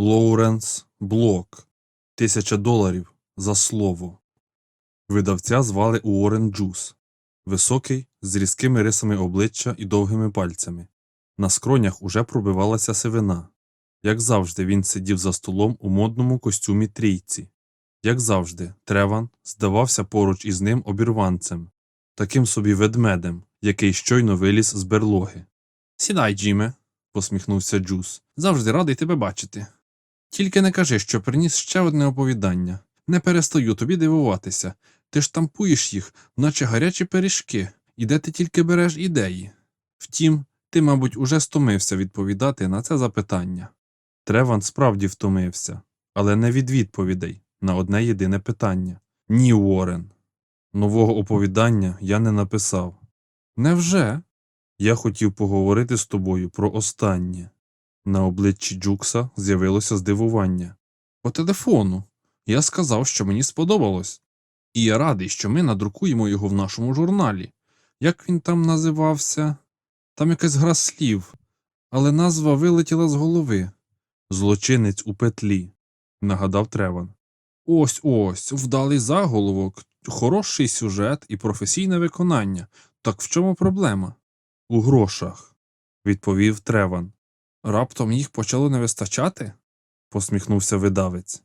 Лоуренс Блок. Тисяча доларів за слово. Видавця звали Уоррен Джус. Високий, з різкими рисами обличчя і довгими пальцями. На скронях уже пробивалася сивина. Як завжди, він сидів за столом у модному костюмі трійці. Як завжди, Треван здавався поруч із ним обірванцем, таким собі ведмедем, який щойно виліз з берлоги. Сідай, Джиме, посміхнувся Джус. Завжди радий тебе бачити. Тільки не кажи, що приніс ще одне оповідання. Не перестаю тобі дивуватися. Ти штампуєш їх, наче гарячі пиріжки, і де ти тільки береш ідеї. Втім, ти, мабуть, уже стомився відповідати на це запитання. Треван справді втомився, але не від відповідей на одне єдине питання. Ні, Уоррен. Нового оповідання я не написав. Невже? Я хотів поговорити з тобою про останнє. На обличчі Джукса з'явилося здивування. По телефону. Я сказав, що мені сподобалось. І я радий, що ми надрукуємо його в нашому журналі. Як він там називався? Там якась гра слів, але назва вилетіла з голови. Злочинець у петлі, нагадав Треван. Ось ось, вдалий заголовок, хороший сюжет і професійне виконання. Так в чому проблема? У грошах, відповів Треван. Раптом їх почало не вистачати? посміхнувся видавець.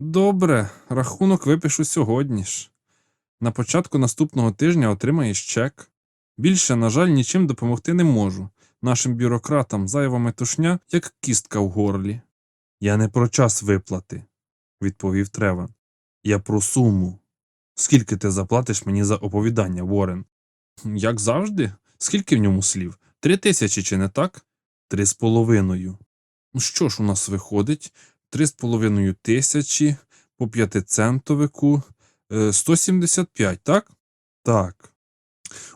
Добре, рахунок випишу сьогодні ж. На початку наступного тижня отримаєш чек. Більше, на жаль, нічим допомогти не можу. Нашим бюрократам зайва метушня, як кістка в горлі. Я не про час виплати, відповів Треван. Я про суму. Скільки ти заплатиш мені за оповідання, Ворен? Як завжди? Скільки в ньому слів? Три тисячі, чи не так? Три з половиною. Ну що ж у нас виходить? Три з половиною тисячі по п'ятицентовику. Е, 175, так? Так.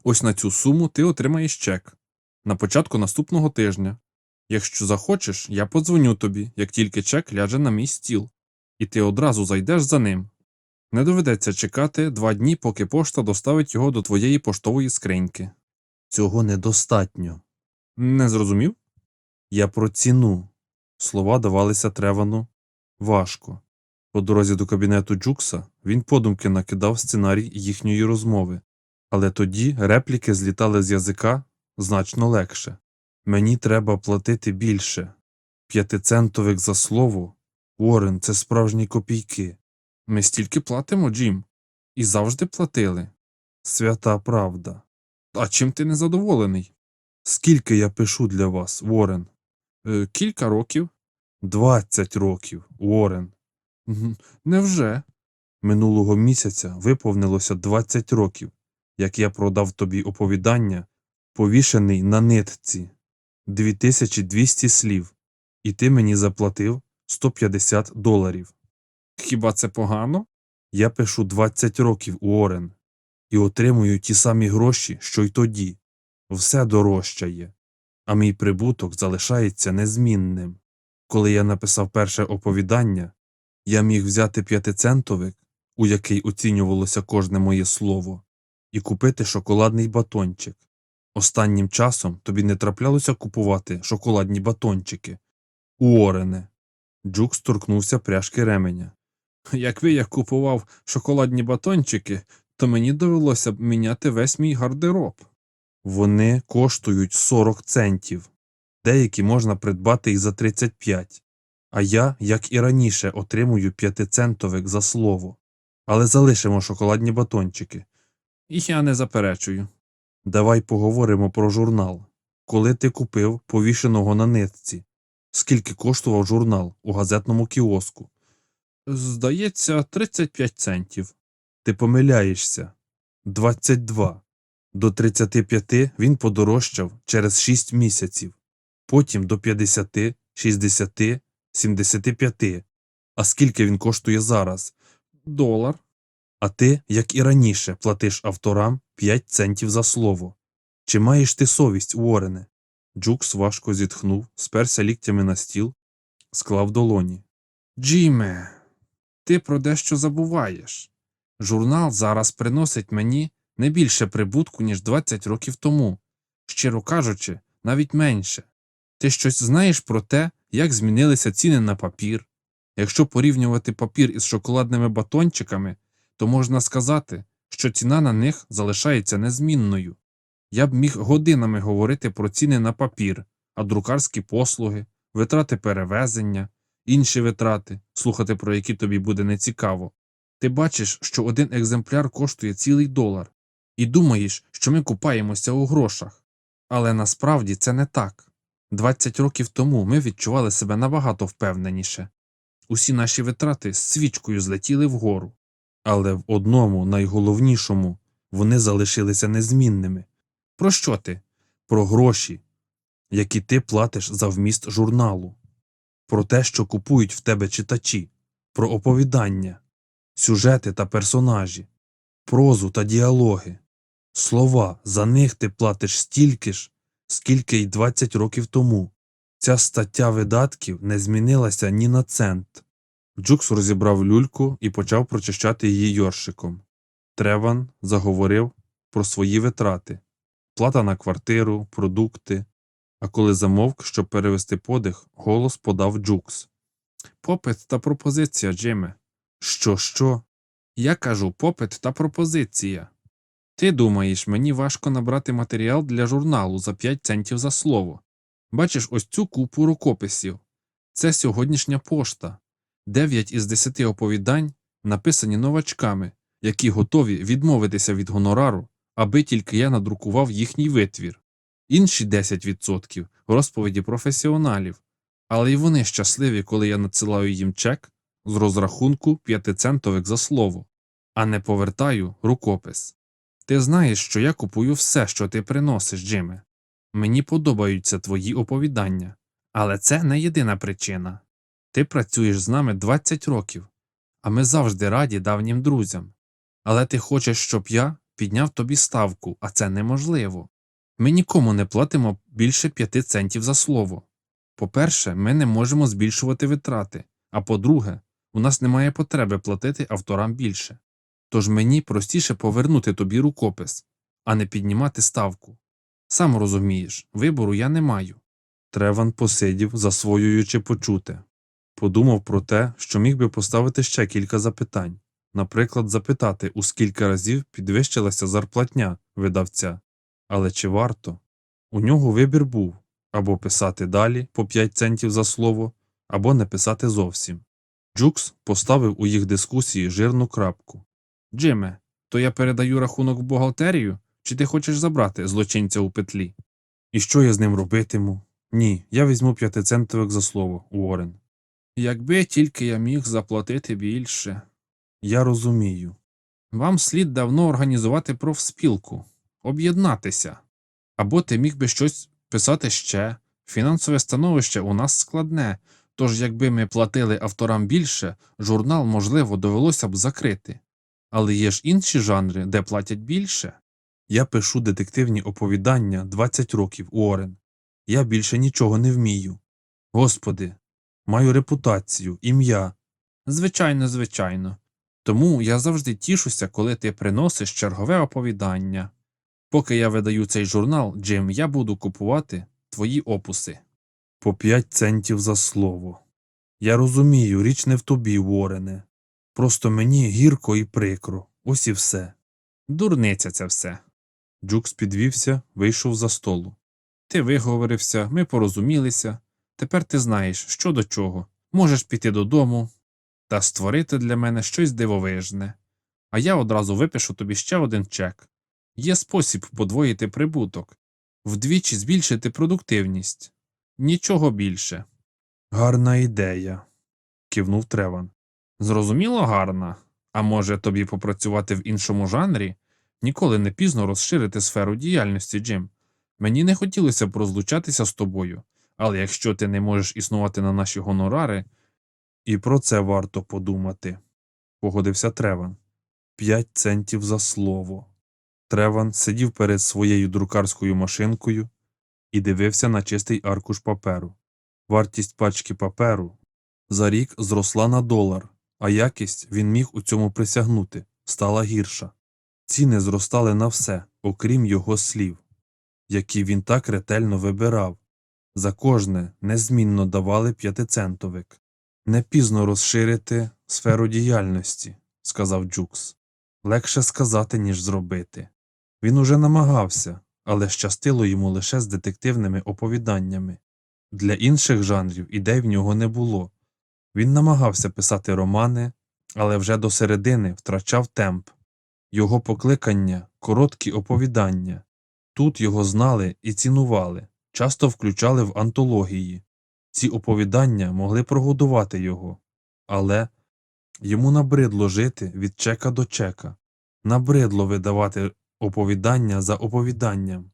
Ось на цю суму ти отримаєш чек на початку наступного тижня. Якщо захочеш, я подзвоню тобі, як тільки чек ляже на мій стіл, і ти одразу зайдеш за ним. Не доведеться чекати два дні, поки пошта доставить його до твоєї поштової скриньки. Цього недостатньо. Не зрозумів? Я про ціну. Слова давалися Тревану важко. По дорозі до кабінету Джукса він подумки накидав сценарій їхньої розмови, але тоді репліки злітали з язика значно легше. Мені треба платити більше. П'ятицентовик за слово. Уоррен, це справжні копійки. Ми стільки платимо, Джим. І завжди платили. Свята правда. А чим ти незадоволений? Скільки я пишу для вас, Уоррен? Е, кілька років. Двадцять років, Уоррен. Невже? Минулого місяця виповнилося 20 років, як я продав тобі оповідання, повішений на нитці, 2200 слів, і ти мені заплатив 150 доларів. Хіба це погано? Я пишу 20 років, Уоррен, і отримую ті самі гроші, що й тоді. Все дорожчає, а мій прибуток залишається незмінним. Коли я написав перше оповідання, я міг взяти п'ятицентовик, у який оцінювалося кожне моє слово, і купити шоколадний батончик. Останнім часом тобі не траплялося купувати шоколадні батончики. Уорене. Джук сторкнувся пряжки ременя. Якби я купував шоколадні батончики, то мені довелося б міняти весь мій гардероб. Вони коштують 40 центів. Деякі можна придбати і за 35. А я, як і раніше, отримую п'ятицентовик за слово. Але залишимо шоколадні батончики. Я не заперечую. Давай поговоримо про журнал. Коли ти купив повішеного на нитці? Скільки коштував журнал у газетному кіоску? Здається, 35 центів. Ти помиляєшся. 22. До 35 він подорожчав через 6 місяців, потім до 50, 60, 75. А скільки він коштує зараз? Долар. А ти, як і раніше, платиш авторам 5 центів за слово. Чи маєш ти совість, Уорене? Джукс важко зітхнув, сперся ліктями на стіл, склав долоні. Джиме, ти про дещо забуваєш. Журнал зараз приносить мені не більше прибутку, ніж 20 років тому. Щиро кажучи, навіть менше. Ти щось знаєш про те, як змінилися ціни на папір. Якщо порівнювати папір із шоколадними батончиками, то можна сказати, що ціна на них залишається незмінною. Я б міг годинами говорити про ціни на папір, а друкарські послуги, витрати перевезення, інші витрати, слухати про які тобі буде нецікаво. Ти бачиш, що один екземпляр коштує цілий долар, і думаєш, що ми купаємося у грошах. Але насправді це не так. 20 років тому ми відчували себе набагато впевненіше. Усі наші витрати з свічкою злетіли вгору. Але в одному найголовнішому вони залишилися незмінними. Про що ти? Про гроші, які ти платиш за вміст журналу, про те, що купують в тебе читачі, про оповідання, сюжети та персонажі, прозу та діалоги, слова, за них ти платиш стільки ж, скільки й 20 років тому. Ця стаття видатків не змінилася ні на цент. Джукс розібрав люльку і почав прочищати її йоршиком. Треван заговорив про свої витрати плата на квартиру, продукти. А коли замовк, щоб перевести подих, голос подав Джукс. Попит та пропозиція, Джиме. Що, що? Я кажу попит та пропозиція. Ти думаєш, мені важко набрати матеріал для журналу за 5 центів за слово. Бачиш ось цю купу рукописів. Це сьогоднішня пошта. Дев'ять із десяти оповідань написані новачками, які готові відмовитися від гонорару, аби тільки я надрукував їхній витвір. Інші 10% – розповіді професіоналів, але й вони щасливі, коли я надсилаю їм чек з розрахунку п'ятицентових за слово, а не повертаю рукопис. Ти знаєш, що я купую все, що ти приносиш, Джиме. Мені подобаються твої оповідання, але це не єдина причина. Ти працюєш з нами 20 років, а ми завжди раді давнім друзям. Але ти хочеш, щоб я підняв тобі ставку, а це неможливо. Ми нікому не платимо більше 5 центів за слово. По-перше, ми не можемо збільшувати витрати, а по-друге, у нас немає потреби платити авторам більше. Тож мені простіше повернути тобі рукопис, а не піднімати ставку. Сам розумієш, вибору я не маю. Треван посидів, засвоюючи почуте. Подумав про те, що міг би поставити ще кілька запитань. Наприклад, запитати, у скільки разів підвищилася зарплатня видавця. Але чи варто? У нього вибір був або писати далі по 5 центів за слово, або не писати зовсім. Джукс поставив у їх дискусії жирну крапку. Джиме, то я передаю рахунок в бухгалтерію, чи ти хочеш забрати злочинця у петлі? І що я з ним робитиму? Ні, я візьму п'ятицентовик за слово, Уоррен. Якби тільки я міг заплатити більше. Я розумію. Вам слід давно організувати профспілку, об'єднатися. Або ти міг би щось писати ще. Фінансове становище у нас складне, тож якби ми платили авторам більше, журнал, можливо, довелося б закрити. Але є ж інші жанри, де платять більше. Я пишу детективні оповідання 20 років, Уоррен. Я більше нічого не вмію. Господи, маю репутацію, ім'я. Звичайно, звичайно. Тому я завжди тішуся, коли ти приносиш чергове оповідання. Поки я видаю цей журнал, Джим, я буду купувати твої опуси. По п'ять центів за слово. Я розумію, річ не в тобі, Ворене. Просто мені гірко і прикро. Ось і все. Дурниця це все. Джукс підвівся, вийшов за столу. Ти виговорився, ми порозумілися. Тепер ти знаєш, що до чого. Можеш піти додому та створити для мене щось дивовижне. А я одразу випишу тобі ще один чек. Є спосіб подвоїти прибуток, вдвічі збільшити продуктивність. Нічого більше. Гарна ідея, кивнув Треван. Зрозуміло гарна. А може тобі попрацювати в іншому жанрі? Ніколи не пізно розширити сферу діяльності, Джим. Мені не хотілося б розлучатися з тобою, але якщо ти не можеш існувати на наші гонорари, і про це варто подумати, погодився Треван. П'ять центів за слово. Треван сидів перед своєю друкарською машинкою і дивився на чистий аркуш паперу. Вартість пачки паперу за рік зросла на долар, а якість він міг у цьому присягнути, стала гірша. Ціни зростали на все, окрім його слів, які він так ретельно вибирав. За кожне незмінно давали п'ятицентовик. Не пізно розширити сферу діяльності, сказав Джукс. Легше сказати, ніж зробити. Він уже намагався, але щастило йому лише з детективними оповіданнями. Для інших жанрів ідей в нього не було. Він намагався писати романи, але вже до середини втрачав темп. Його покликання короткі оповідання. Тут його знали і цінували, часто включали в антології. Ці оповідання могли прогодувати його, але йому набридло жити від чека до чека, набридло видавати оповідання за оповіданням,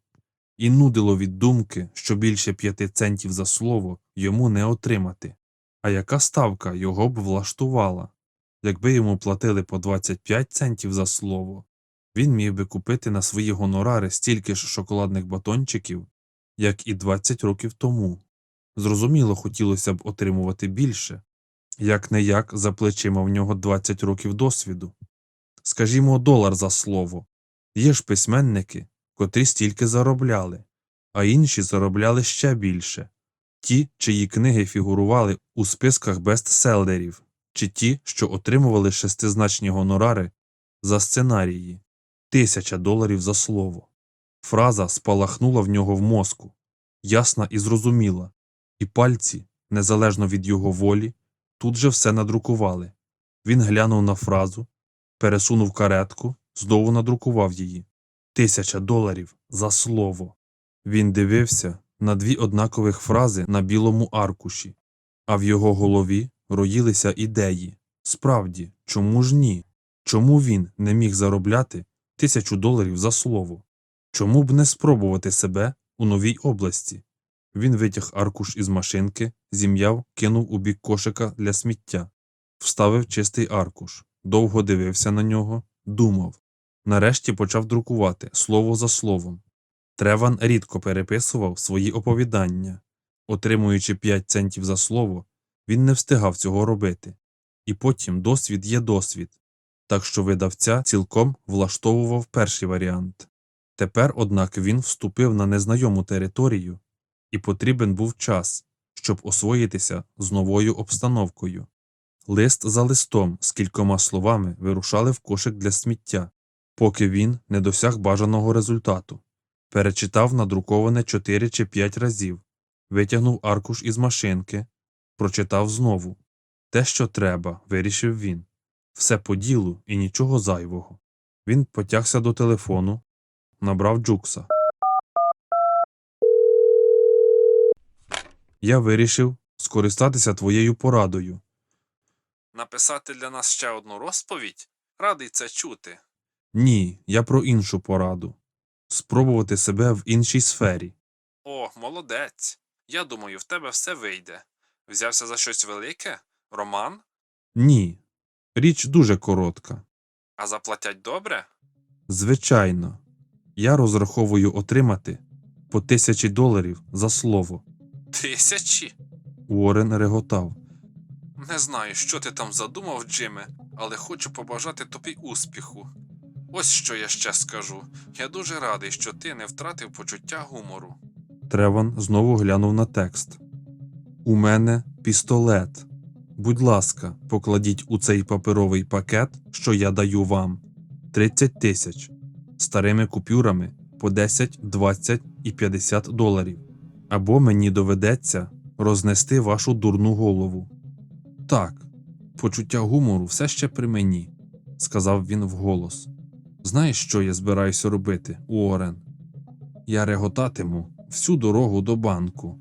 і нудило від думки, що більше п'яти центів за слово йому не отримати. А яка ставка його б влаштувала? Якби йому платили по 25 центів за слово, він міг би купити на свої гонорари стільки ж шоколадних батончиків, як і 20 років тому. Зрозуміло, хотілося б отримувати більше, як не як за плечима в нього 20 років досвіду. Скажімо, долар за слово. Є ж письменники, котрі стільки заробляли, а інші заробляли ще більше. Ті, чиї книги фігурували у списках бестселерів, чи ті, що отримували шестизначні гонорари за сценарії, тисяча доларів за слово. Фраза спалахнула в нього в мозку, ясна і зрозуміла, і пальці, незалежно від його волі, тут же все надрукували. Він глянув на фразу, пересунув каретку, знову надрукував її. Тисяча доларів за слово. Він дивився на дві однакових фрази на білому аркуші, а в його голові роїлися ідеї. Справді, чому ж ні? Чому він не міг заробляти тисячу доларів за слово? Чому б не спробувати себе у новій області? Він витяг аркуш із машинки, зім'яв, кинув у бік кошика для сміття, вставив чистий аркуш, довго дивився на нього, думав. Нарешті почав друкувати слово за словом. Треван рідко переписував свої оповідання. Отримуючи 5 центів за слово, він не встигав цього робити. І потім досвід є досвід, так що видавця цілком влаштовував перший варіант. Тепер, однак, він вступив на незнайому територію, і потрібен був час, щоб освоїтися з новою обстановкою. Лист за листом з кількома словами вирушали в кошик для сміття, поки він не досяг бажаного результату. Перечитав надруковане 4 чи 5 разів, витягнув аркуш із машинки, прочитав знову. Те, що треба, вирішив він. Все по ділу і нічого зайвого. Він потягся до телефону, набрав Джукса. Я вирішив скористатися твоєю порадою. Написати для нас ще одну розповідь? Радий це чути. Ні, я про іншу пораду. Спробувати себе в іншій сфері. О, молодець. Я думаю, в тебе все вийде. Взявся за щось велике? Роман? Ні. Річ дуже коротка. А заплатять добре? Звичайно, я розраховую отримати по тисячі доларів за слово. Тисячі? Уоррен реготав. Не знаю, що ти там задумав, Джиме, але хочу побажати тобі успіху. Ось що я ще скажу. Я дуже радий, що ти не втратив почуття гумору. Треван знову глянув на текст. У мене пістолет. Будь ласка, покладіть у цей паперовий пакет, що я даю вам, 30 тисяч старими купюрами по 10, 20 і 50 доларів. Або мені доведеться рознести вашу дурну голову. Так, почуття гумору все ще при мені, сказав він вголос. Знаєш, що я збираюся робити, Уоррен? Я реготатиму всю дорогу до банку.